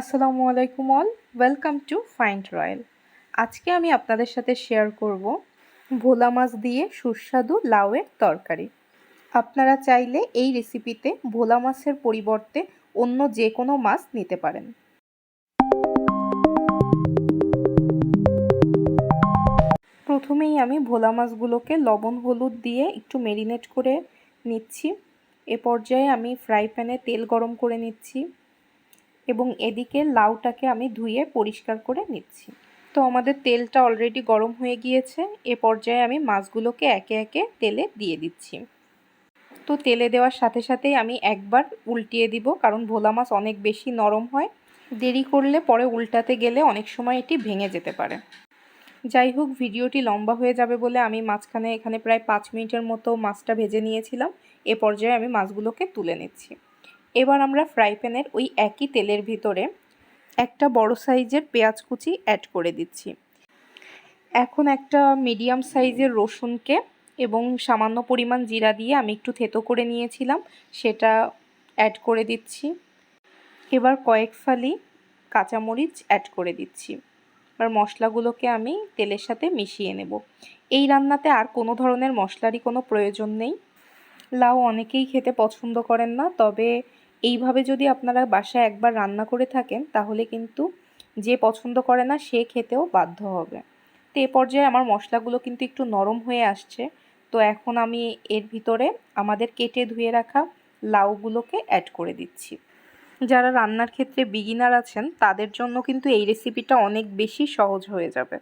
আসসালামু আলাইকুম all. Welcome to find royal আজকে আমি আপনাদের সাথে শেয়ার করব ভোলা মাছ দিয়ে সুস্বাদু লাউয়ের তরকারি। আপনারা চাইলে এই রেসিপিতে ভোলা মাছের পরিবর্তে অন্য যে কোনো মাছ নিতে পারেন। প্রথমেই আমি ভোলা মাছগুলোকে লবণ হলুদ দিয়ে একটু মেরিনেট করে নিচ্ছি। এ পর্যায়ে আমি ফ্রাই প্যানে তেল গরম করে নিচ্ছি। এবং এদিকে লাউটাকে আমি ধুয়ে পরিষ্কার করে নিচ্ছি। তো আমাদের তেলটা অলরেডি গরম হয়ে গিয়েছে। এ পর্যায়ে আমি মাছগুলোকে একে একে তেলে দিয়ে দিচ্ছি। তো তেলে দেওয়ার সাথে সাথেই আমি একবার উল্টিয়ে দিব, কারণ ভোলা মাছ অনেক বেশি নরম হয়। দেরি করলে পরে উল্টাতে গেলে অনেক সময় এটি ভেঙে যেতে পারে। যাই হোক, ভিডিওটি লম্বা হয়ে যাবে বলে আমি মাঝখানে এখানে প্রায় পাঁচ মিনিটের মতো মাছটা ভেজে নিয়েছিলাম। এ পর্যায়ে আমি মাছগুলোকে তুলে নিচ্ছি। এবার আমরা ফ্রাই প্যানের ওই একই তেলের ভিতরে একটা বড় সাইজের পেঁয়াজ কুচি অ্যাড করে দিচ্ছি। এখন একটা মিডিয়াম সাইজের রসুনকে এবং সামান্য পরিমাণ জিরা দিয়ে আমি একটু থেতো করে নিয়েছিলাম, সেটা অ্যাড করে দিচ্ছি। এবার কয়েক ফালি কাঁচামরিচ অ্যাড করে দিচ্ছি। এবার মশলাগুলোকে আমি তেলের সাথে মিশিয়ে নেব। এই রান্নাতে আর কোনো ধরনের মশলারই কোনো প্রয়োজন নেই। লাউ অনেকেই খেতে পছন্দ করেন না, তবে এইভাবে যদি আপনারা বাসায় একবার রান্না করে থাকেন, তাহলে কিন্তু যে পছন্দ করে না, সে খেতেও বাধ্য হবে। তো এ পর্যায়ে আমার মশলাগুলো কিন্তু একটু নরম হয়ে আসছে। তো এখন আমি এর ভিতরে আমাদের কেটে ধুয়ে রাখা লাউগুলোকে অ্যাড করে দিচ্ছি। যারা রান্নার ক্ষেত্রে বিগিনার আছেন, তাদের জন্য কিন্তু এই রেসিপিটা অনেক বেশি সহজ হয়ে যাবে।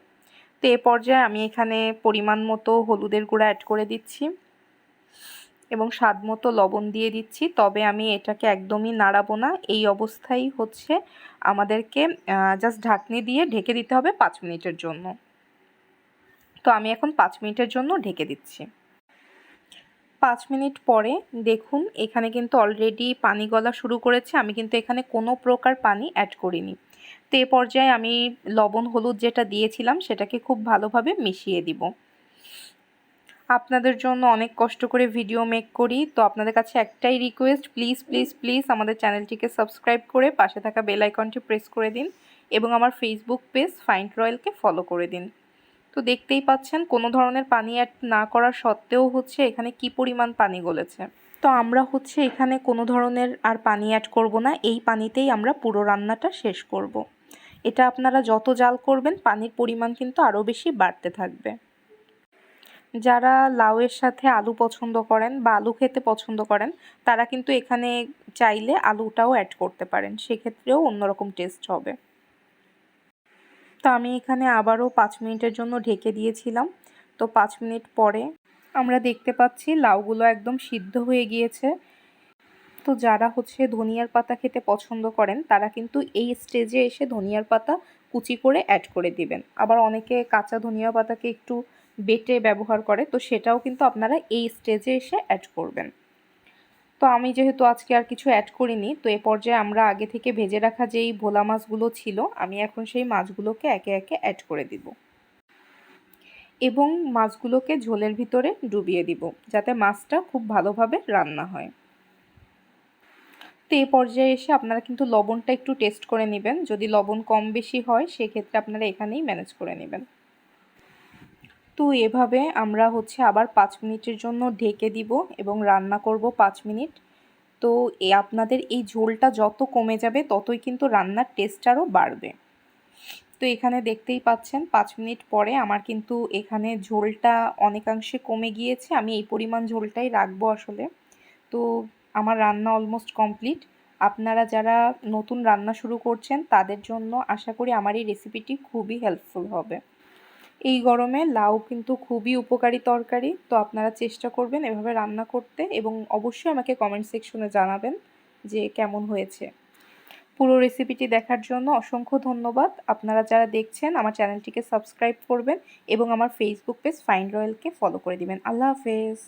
তো এ পর্যায়ে আমি এখানে পরিমাণ মতো হলুদের গুঁড়া অ্যাড করে দিচ্ছি। এবং স্বাদ মতো লবণ দিয়ে দিচ্ছি। তবে আমি এটাকে একদমই নাড়াবো না। এই অবস্থায় হচ্ছে আমাদেরকে জাস্ট ঢাকনি দিয়ে ঢেকে দিতে হবে পাঁচ মিনিটের জন্য। তো আমি এখন পাঁচ মিনিটের জন্য ঢেকে দিচ্ছি। পাঁচ মিনিট পরে দেখুন, এখানে কিন্তু অলরেডি পানি গলা শুরু করেছে। আমি কিন্তু এখানে কোনো প্রকার পানি অ্যাড করিনি। তো এ পর্যায়ে আমি লবণ, হলুদ যেটা দিয়েছিলাম, সেটাকে খুব ভালোভাবে মিশিয়ে দিব। আপনাদের জন্য অনেক কষ্ট করে ভিডিও মেক করি। তো আপনাদের কাছে একটাই রিকোয়েস্ট প্লিজ প্লিজ প্লিজ আমাদের চ্যানেলটিকে সাবস্ক্রাইব করে পাশে থাকা বেল আইকনটি প্রেস করে দিন এবং আমার ফেসবুক পেজ ফাইন্ড রয়্যালকে ফলো করে দিন। তো দেখতেই পাচ্ছেন, কোনো ধরনের পানি অ্যাড না করা সত্ত্বেও হচ্ছে এখানে কি পরিমাণ পানি গলেছে। তো আমরা হচ্ছে এখানে কোনো ধরনের আর পানি অ্যাড করব না, এই পানিতেই আমরা পুরো রান্নাটা শেষ করব। এটা আপনারা যত জাল করবেন, পানির পরিমাণ কিন্তু আরও বেশি বাড়তে থাকবে। যারা লাউয়ের সাথে আলু পছন্দ করেন বা আলু খেতে পছন্দ করেন, তারা কিন্তু এখানে চাইলে আলুটাও অ্যাড করতে পারেন। সেক্ষেত্রেও অন্যরকম টেস্ট হবে। তো আমি এখানে আবারও পাঁচ মিনিটের জন্য ঢেকে দিয়েছিলাম। তো পাঁচ মিনিট পরে আমরা দেখতে পাচ্ছি লাউগুলো একদম সিদ্ধ হয়ে গিয়েছে। তো যারা হচ্ছে ধনিয়ার পাতা খেতে পছন্দ করেন, তারা কিন্তু এই স্টেজে এসে ধনিয়ার পাতা কুচি করে অ্যাড করে দিবেন। আবার অনেকে কাঁচা ধনিয়া পাতাকে একটু বেটে ব্যবহার করে, তো সেটাও কিন্তু আপনারা এই স্টেজে এসে অ্যাড করবেন। তো আমি যেহেতু আজকে আর কিছু অ্যাড করিনি, তো এ পর্যায়ে আমরা আগে থেকে ভেজে রাখা যেই ভোলা মাছগুলো ছিল, আমি এখন সেই মাছগুলোকে একে একে অ্যাড করে দিব। এবং মাছগুলোকে ঝোলের ভিতরে ডুবিয়ে দিব, যাতে মাছটা খুব ভালোভাবে রান্না হয়। তো এই পর্যায়ে এসে আপনারা কিন্তু লবণটা একটু টেস্ট করে নেবেন। যদি লবণ কম বেশি হয়, সেক্ষেত্রে আপনারা এখানেই ম্যানেজ করে নেবেন। তো এভাবে আমরা হচ্ছে আবার পাঁচ মিনিটের জন্য ঢেকে দিব এবং রান্না করব পাঁচ মিনিট। তো এ আপনাদের এই ঝোলটা যত কমে যাবে, ততই কিন্তু রান্নার টেস্ট আরও বাড়বে। তো এখানে দেখতেই পাচ্ছেন, পাঁচ মিনিট পরে আমার কিন্তু এখানে ঝোলটা অনেকাংশে কমে গিয়েছে। আমি এই পরিমাণ ঝোলটাই রাখব আসলে। তো আমার রান্না অলমোস্ট কমপ্লিট আপনারা যারা নতুন রান্না শুরু করছেন, তাদের জন্য আশা করি আমার এই রেসিপিটি খুবই হেল্পফুল হবে। এই গরমে লাউ কিন্তু খুবই উপকারী তরকারি, তো আপনারা চেষ্টা করবেন এভাবে রান্না করতে এবং অবশ্যই আমাকে কমেন্ট সেকশনে জানাবেন যে কেমন হয়েছে। পুরো রেসিপিটি দেখার জন্য অসংখ্য ধন্যবাদ। আপনারা যারা দেখছেন, আমার চ্যানেলটিকে সাবস্ক্রাইব করবেন এবং আমার ফেসবুক পেজ ফাইন রয়েলকে ফলো করে দিবেন। আল্লাহ হাফেজ।